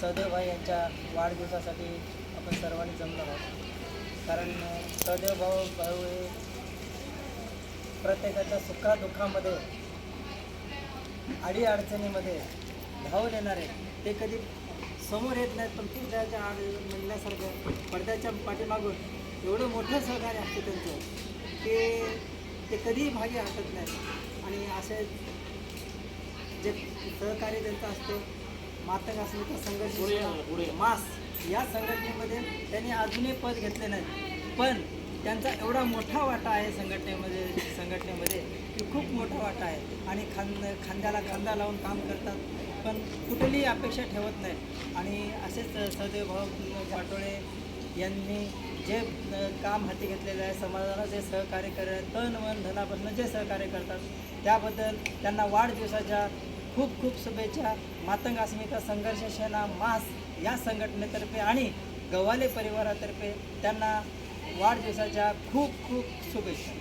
सदैवभाई यांच्या वाढदिवसासाठी आपण सर्वांनी जमलो आहोत. कारण सदैव भाऊ भाऊ हे प्रत्येकाच्या सुखादुःखामध्ये अडीअडचणीमध्ये धावून येणारे. ते कधी समोर येत नाहीत पण पडद्याच्या आड म्हणण्यासारखं पडद्याच्या पाठीमागून एवढं मोठं सहकार्य असतं त्यांचं की ते कधीही भागी हटत नाहीत. आणि असे जे सहकार्य त्यांचं असतं मातंग तर संघर्ष मास या संघटनेमध्ये त्यांनी अजूनही पद घेतले नाही पण त्यांचा एवढा मोठा वाटा आहे संघटनेमध्ये संघटनेमध्ये की खूप मोठा वाटा आहे. आणि खांद खांद्याला खांदा लावून काम करतात. पण कुठलीही अपेक्षा ठेवत नाही आणि असेच सदैव भाऊ पाटोळे यांनी जे काम हाती घेतलेलं आहे समाजाला जे सहकार्य करत तन मन धनापासून जे सहकार्य करतात त्याबद्दल त्यांना वाढदिवसाच्या खूप खूप शुभेच्छा. मातंग अस्मिता संघर्ष सेना मास या संघटनेतर्फे आणि गव्हाले परिवारातर्फे त्यांना वाढदिवसाच्या खूप खूप शुभेच्छा.